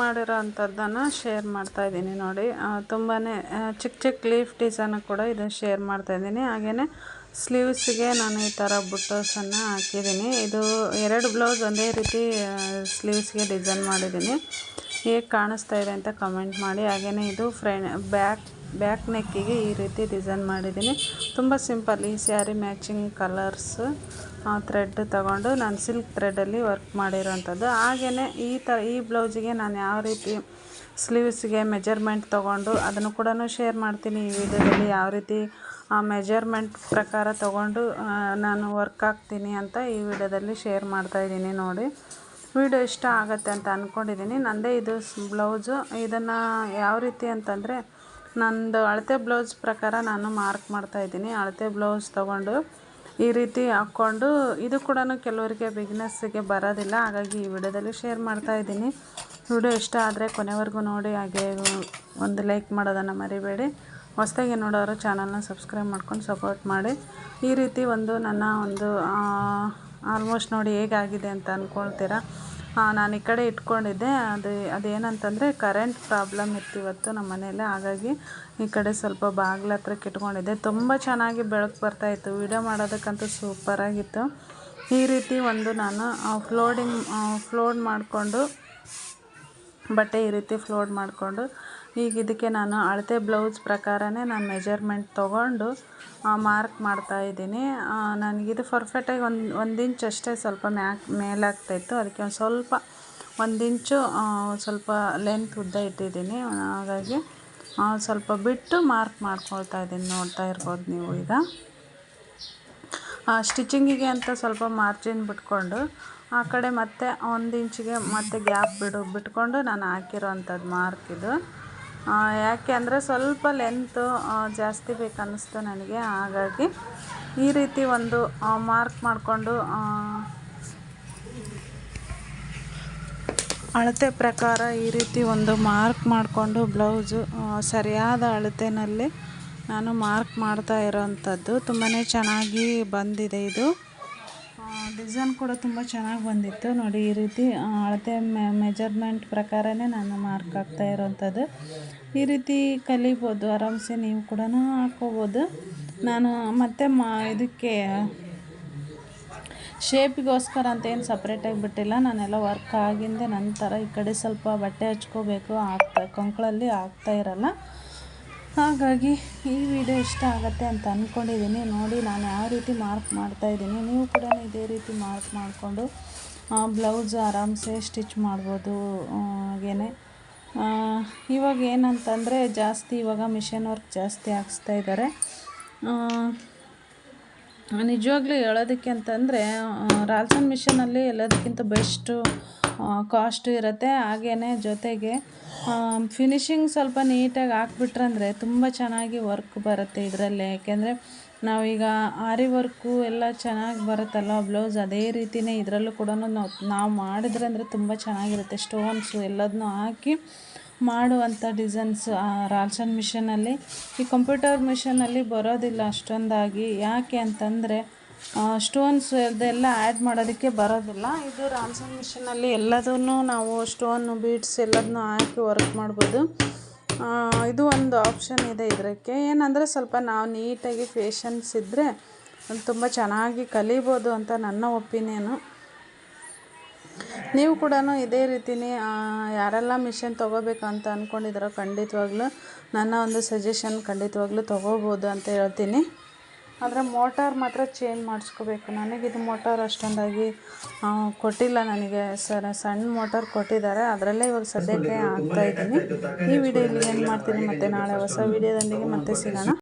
ಮಾಡಿರೋ ಅಂಥದ್ದನ್ನು ಶೇರ್ ಮಾಡ್ತಾ ಇದ್ದೀನಿ ನೋಡಿ. ತುಂಬಾ ಚಿಕ್ಕ ಚಿಕ್ಕ ಲೀಫ್ ಡಿಸೈನ್ ಕೂಡ ಇದು ಶೇರ್ ಮಾಡ್ತಾ ಇದ್ದೀನಿ. ಹಾಗೆಯೇ ಸ್ಲೀವ್ಸ್ಗೆ ನಾನು ಈ ಥರ ಬುಟ್ಟೋಸನ್ನು ಹಾಕಿದ್ದೀನಿ. ಇದು ಎರಡು ಬ್ಲೌಸ್ ಒಂದೇ ರೀತಿ ಸ್ಲೀವ್ಸ್ಗೆ ಡಿಸೈನ್ ಮಾಡಿದ್ದೀನಿ. ಹೇಗೆ ಕಾಣಿಸ್ತಾ ಇದೆ ಅಂತ ಕಮೆಂಟ್ ಮಾಡಿ. ಹಾಗೆಯೇ ಇದು ಫ್ರೆ ಬ್ಯಾಕ್ ಬ್ಯಾಕ್ ನೆಕ್ಕಿಗೆ ಈ ರೀತಿ ಡಿಸೈನ್ ಮಾಡಿದ್ದೀನಿ. ತುಂಬ ಸಿಂಪಲ್, ಈ ಸ್ಯಾರಿ ಮ್ಯಾಚಿಂಗ್ ಕಲರ್ಸ್ ಥ್ರೆಡ್ ತಗೊಂಡು ನಾನು ಸಿಲ್ಕ್ ಥ್ರೆಡಲ್ಲಿ ವರ್ಕ್ ಮಾಡಿರೋಂಥದ್ದು. ಹಾಗೆಯೇ ಈ ಥರ ಈ ಬ್ಲೌಸಿಗೆ ನಾನು ಯಾವ ರೀತಿ ಸ್ಲೀವ್ಸ್ಗೆ ಮೆಜರ್ಮೆಂಟ್ ತೊಗೊಂಡು ಅದನ್ನು ಕೂಡ ಶೇರ್ ಮಾಡ್ತೀನಿ. ಈ ವಿಡಿಯೋದಲ್ಲಿ ಯಾವ ರೀತಿ, ಆ, ಮೆಜರ್ಮೆಂಟ್ ಪ್ರಕಾರ ತೊಗೊಂಡು ನಾನು ವರ್ಕ್ ಆಗ್ತೀನಿ ಅಂತ ಈ ವಿಡಿಯೋದಲ್ಲಿ ಶೇರ್ ಮಾಡ್ತಾಯಿದ್ದೀನಿ ನೋಡಿ. ವಿಡಿಯೋ ಇಷ್ಟ ಆಗುತ್ತೆ ಅಂತ ಅಂದ್ಕೊಂಡಿದ್ದೀನಿ ನನ್ನದೇ ಇದು ಬ್ಲೌಸು. ಇದನ್ನು ಯಾವ ರೀತಿ ಅಂತಂದರೆ ನಂದು ಅಳತೆ ಬ್ಲೌಸ್ ಪ್ರಕಾರ ನಾನು ಮಾರ್ಕ್ ಮಾಡ್ತಾ ಇದ್ದೀನಿ. ಅಳತೆ ಬ್ಲೌಸ್ ತೊಗೊಂಡು ಈ ರೀತಿ ಹಾಕ್ಕೊಂಡು ಇದು ಕೂಡ ಕೆಲವರಿಗೆ ಬಿಗ್ನೆಸ್ಸಿಗೆ ಬರೋದಿಲ್ಲ. ಹಾಗಾಗಿ ಈ ವಿಡಿಯೋದಲ್ಲಿ ಶೇರ್ ಮಾಡ್ತಾಯಿದ್ದೀನಿ ವಿಡಿಯೋ ಇಷ್ಟ ಆದರೆ ಕೊನೆವರೆಗೂ ನೋಡಿ. ಹಾಗೆ ಒಂದು ಲೈಕ್ ಮಾಡೋದನ್ನು ಮರಿಬೇಡಿ. ಹೊಸದಾಗಿ ನೋಡೋರು ಚಾನಲ್ನ ಸಬ್ಸ್ಕ್ರೈಬ್ ಮಾಡ್ಕೊಂಡು ಸಪೋರ್ಟ್ ಮಾಡಿ. ಈ ರೀತಿ ಒಂದು ನನ್ನ ಒಂದು ಆಲ್ಮೋಸ್ಟ್ ನೋಡಿ ಹೇಗಾಗಿದೆ ಅಂತ ಅಂದ್ಕೊಳ್ತೀರಾ ನಾನು ಈ ಕಡೆ ಇಟ್ಕೊಂಡಿದ್ದೆ. ಅದು ಅದೇನಂತಂದರೆ ಕರೆಂಟ್ ಪ್ರಾಬ್ಲಮ್ ಇತ್ತು ಇವತ್ತು ನಮ್ಮ ಮನೇಲಿ. ಹಾಗಾಗಿ ಈ ಕಡೆ ಸ್ವಲ್ಪ ಬಾಗಿಲ ಹತ್ರಕ್ಕೆ ಇಟ್ಕೊಂಡಿದ್ದೆ ತುಂಬ ಚೆನ್ನಾಗಿ ಬೆಳಕು ಬರ್ತಾಯಿತ್ತು ವೀಡಿಯೋ ಮಾಡೋದಕ್ಕಂತೂ ಸೂಪರಾಗಿತ್ತು ಈ ರೀತಿ ಒಂದು ನಾನು ಫ್ಲೋಡಿಂಗ್ ಫ್ಲೋಡ್ ಮಾಡಿಕೊಂಡು ಬಟ್ಟೆ ಈ ರೀತಿ ಫ್ಲೋಡ್ ಮಾಡಿಕೊಂಡು ಈಗ ಇದಕ್ಕೆ ನಾನು ಅಳತೆ ಬ್ಲೌಸ್ ಪ್ರಕಾರನೇ ನಾನು ಮೆಜರ್ಮೆಂಟ್ ತೊಗೊಂಡು ಮಾರ್ಕ್ ಮಾಡ್ತಾ ಇದ್ದೀನಿ. ನನಗಿದು ಫರ್ಫೆಕ್ಟಾಗಿ ಒಂದು ಒಂದು ಇಂಚ್ ಅಷ್ಟೇ ಸ್ವಲ್ಪ ಮ್ಯಾಕ್, ಮೇಲಾಗ್ತಾಯಿತ್ತು. ಅದಕ್ಕೆ ಒಂದು ಸ್ವಲ್ಪ, ಒಂದು ಇಂಚು ಸ್ವಲ್ಪ ಲೆಂತ್ ಉದ್ದ ಇಟ್ಟಿದ್ದೀನಿ. ಹಾಗಾಗಿ ಸ್ವಲ್ಪ ಬಿಟ್ಟು ಮಾರ್ಕ್ ಮಾಡ್ಕೊಳ್ತಾ ಇದ್ದೀನಿ. ನೋಡ್ತಾ ಇರ್ಬೋದು ನೀವು ಈಗ. ಸ್ಟಿಚಿಂಗಿಗೆ ಅಂತ ಸ್ವಲ್ಪ ಮಾರ್ಜಿನ್ ಬಿಟ್ಕೊಂಡು, ಆ ಕಡೆ ಮತ್ತೆ ಒಂದು ಇಂಚಿಗೆ ಮತ್ತೆ ಗ್ಯಾಪ್ ಬಿಡು, ಬಿಟ್ಕೊಂಡು ನಾನು ಹಾಕಿರೋ ಅಂಥದ್ದು ಮಾರ್ಕ್ ಇದು. ಯಾಕೆ ಅಂದರೆ ಸ್ವಲ್ಪ ಲೆಂತು ಜಾಸ್ತಿ ಬೇಕನ್ನಿಸ್ತು ನನಗೆ. ಹಾಗಾಗಿ ಈ ರೀತಿ ಒಂದು ಮಾರ್ಕ್ ಮಾಡಿಕೊಂಡು ಅಳತೆ ಪ್ರಕಾರ ಈ ರೀತಿ ಒಂದು ಮಾರ್ಕ್ ಮಾಡಿಕೊಂಡು ಬ್ಲೌಸು ಸರಿಯಾದ ಅಳತೆಯಲ್ಲಿ ನಾನು ಮಾರ್ಕ್ ಮಾಡ್ತಾ ಇರೋವಂಥದ್ದು ತುಂಬಾ ಚೆನ್ನಾಗಿ ಬಂದಿದೆ ಇದು. ಡಿಸೈನ್ ಕೂಡ ತುಂಬ ಚೆನ್ನಾಗಿ ಬಂದಿತ್ತು. ನೋಡಿ, ಈ ರೀತಿ ಅಳತೆ ಮೆಜರ್ಮೆಂಟ್ ಪ್ರಕಾರನೇ ನಾನು ಮಾರ್ಕ್ ಆಗ್ತಾ ಇರೋವಂಥದ್ದು ಈ ರೀತಿ ಕಲಿಬೋದು, ಆರಾಮ್ಸೆ ನೀವು ಕೂಡ ಹಾಕ್ಕೋಬೋದು ನಾನು ಮತ್ತೆ ಮಾ, ಇದಕ್ಕೆ ಶೇಪಿಗೋಸ್ಕರ ಅಂತ ಏನು ಸಪ್ರೇಟಾಗಿ ಬಿಟ್ಟಿಲ್ಲ. ನಾನೆಲ್ಲ ವರ್ಕ್ ಆಗಿಂದೆ ನಂತರ ಈ ಕಡೆ ಸ್ವಲ್ಪ ಬಟ್ಟೆ ಹಚ್ಕೋಬೇಕು, ಆಗ್ತಾ, ಕಂಕಳಲ್ಲಿ ಆಗ್ತಾ ಇರಲ್ಲ. ಹಾಗಾಗಿ ಈ ವಿಡಿಯೋ ಇಷ್ಟ ಆಗುತ್ತೆ ಅಂತ ಅಂದ್ಕೊಂಡಿದ್ದೀನಿ ನೋಡಿ ನಾನು ಯಾವ ರೀತಿ ಮಾರ್ಕ್ ಮಾಡ್ತಾಯಿದ್ದೀನಿ ನೀವು ಕೂಡ ಇದೇ ರೀತಿ ಮಾರ್ಕ್ ಮಾಡಿಕೊಂಡು ಬ್ಲೌಸ್ ಆರಾಮ್ಸೆ ಸ್ಟಿಚ್ ಮಾಡ್ಬೋದು ಹಾಗೇ ಇವಾಗ ಏನಂತಂದರೆ ಜಾಸ್ತಿ ಇವಾಗ ಮಿಷನ್ ವರ್ಕ್ ಜಾಸ್ತಿ ಹಾಕ್ಸ್ತಾ ಇದ್ದಾರೆ. ನಿಜವಾಗ್ಲೂ ಹೇಳೋದಕ್ಕೆ ಅಂತಂದರೆ ರಾಲ್ಸನ್ ಮಿಷನಲ್ಲಿ ಎಲ್ಲದಕ್ಕಿಂತ ಬೆಸ್ಟು ಕಾಸ್ಟ್ ಇರುತ್ತೆ. ಹಾಗೇ ಜೊತೆಗೆ ಫಿನಿಶಿಂಗ್ ಸ್ವಲ್ಪ ನೀಟಾಗಿ ಹಾಕ್ಬಿಟ್ರಂದ್ರೆ ತುಂಬ ಚೆನ್ನಾಗಿ ವರ್ಕ್ ಬರುತ್ತೆ ಇದರಲ್ಲಿ. ಯಾಕೆಂದರೆ ನಾವೀಗ ಆರಿ ವರ್ಕು ಎಲ್ಲ ಚೆನ್ನಾಗಿ ಬರುತ್ತಲ್ಲ ಬ್ಲೌಸ್ ಅದೇ ರೀತಿಯೇ ಇದರಲ್ಲೂ ಕೂಡ ನಾವು ನಾವು ಮಾಡಿದ್ರೆ ಅಂದರೆ ತುಂಬ ಚೆನ್ನಾಗಿರುತ್ತೆ. ಸ್ಟೋನ್ಸು ಎಲ್ಲದನ್ನೂ ಹಾಕಿ ಮಾಡುವಂಥ ಡಿಸೈನ್ಸ್ ರಾಲ್ಸನ್ ಮಿಷನಲ್ಲಿ ಈ ಕಂಪ್ಯೂಟರ್ ಮಿಷನಲ್ಲಿ ಬರೋದಿಲ್ಲ ಅಷ್ಟೊಂದಾಗಿ. ಯಾಕೆ ಅಂತಂದರೆ ಸ್ಟೋನ್ಸ್ ಇದೆಲ್ಲ ಆ್ಯಡ್ ಮಾಡೋದಕ್ಕೆ ಬರೋದಿಲ್ಲ. ಇದು ರಾಮ್ಸನ್ ಮಿಷಿನಲ್ಲಿ ಎಲ್ಲದನ್ನು ನಾವು ಸ್ಟೋನು, ಬೀಡ್ಸ್ ಎಲ್ಲದನ್ನೂ ಹಾಕಿ ವರ್ಕ್ ಮಾಡ್ಬೋದು. ಇದು ಒಂದು ಆಪ್ಷನ್ ಇದೆ ಇದಕ್ಕೆ ಏನಂದರೆ ಸ್ವಲ್ಪ ನಾವು ನೀಟಾಗಿ ಪೇಷನ್ಸ್ ಇದ್ದರೆ ತುಂಬ ಚೆನ್ನಾಗಿ ಕಲಿಬೋದು ಅಂತ ನನ್ನ ಒಪಿನಿಯನು. ನೀವು ಕೂಡ ಇದೇ ರೀತಿನೇ ಯಾರೆಲ್ಲ ಮಿಷನ್ ತೊಗೋಬೇಕು ಅಂತ ಅಂದ್ಕೊಂಡಿದ್ದಾರೋ ಖಂಡಿತವಾಗ್ಲೂ ನನ್ನ ಒಂದು ಸಜೆಷನ್ ಖಂಡಿತವಾಗ್ಲೂ ತೊಗೋಬೋದು ಅಂತ ಹೇಳ್ತೀನಿ. ಆದರೆ ಮೋಟಾರ್ ಮಾತ್ರ ಚೇಂಜ್ ಮಾಡಿಸ್ಕೋಬೇಕು. ನನಗಿದು ಮೋಟಾರ್ ಅಷ್ಟೊಂದಾಗಿ ಕೊಟ್ಟಿಲ್ಲ ನನಗೆ. ಸರ್ ಸಣ್ಣ ಮೋಟಾರ್ ಕೊಟ್ಟಿದ್ದಾರೆ. ಅದರಲ್ಲೇ ಇವಾಗ ಸದ್ಯಕ್ಕೆ ಇದ್ದೀನಿ. ಈ ವಿಡಿಯೋ ಇಲ್ಲಿ ಏನು ಮಾಡ್ತೀನಿ ಮತ್ತು ನಾಳೆ ಹೊಸ ವಿಡಿಯೋದೊಂದಿಗೆ ಮತ್ತೆ ಸಿಗೋಣ.